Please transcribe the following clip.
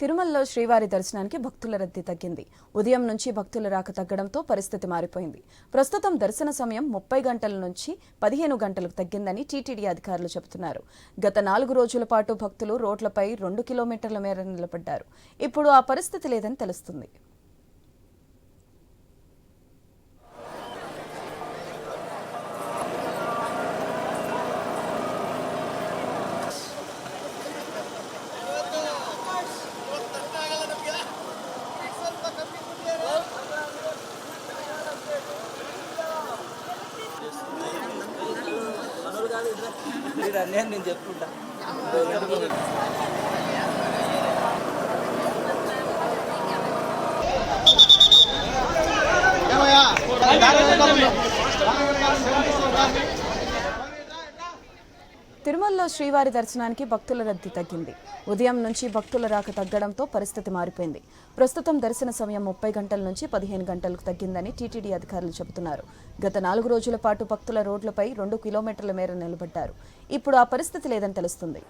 తిరుమలలో శ్రీవారి దర్శనానికి భక్తుల రద్దీ తగ్గింది. ఉదయం నుంచి భక్తుల రాక తగ్గడంతో పరిస్థితి మారిపోయింది. ప్రస్తుతం దర్శన సమయం ముప్పై గంటల నుంచి పదిహేను గంటలకు తగ్గిందని టీటీడీ అధికారులు చెబుతున్నారు. గత నాలుగు రోజుల పాటు భక్తులు రోడ్లపై రెండు కిలోమీటర్ల మేర నిలబడ్డారు. ఇప్పుడు ఆ పరిస్థితి లేదని తెలుస్తుంది. మీరు అన్నీ నేను చెప్పుకుంటా తిరుమలలో శ్రీవారి దర్శనానికి భక్తుల రద్దీ తగ్గింది. ఉదయం నుంచి భక్తుల రాక తగ్గడంతో పరిస్థితి మారిపోయింది. ప్రస్తుతం దర్శన సమయం ముప్పై గంటల నుంచి పదిహేను గంటలకు తగ్గిందని టీటీడీ అధికారులు చెబుతున్నారు. గత నాలుగు రోజుల పాటు భక్తుల రోడ్లపై రెండు కిలోమీటర్ల మేర నిలబడ్డారు. ఇప్పుడు ఆ పరిస్థితి లేదని తెలుస్తుంది.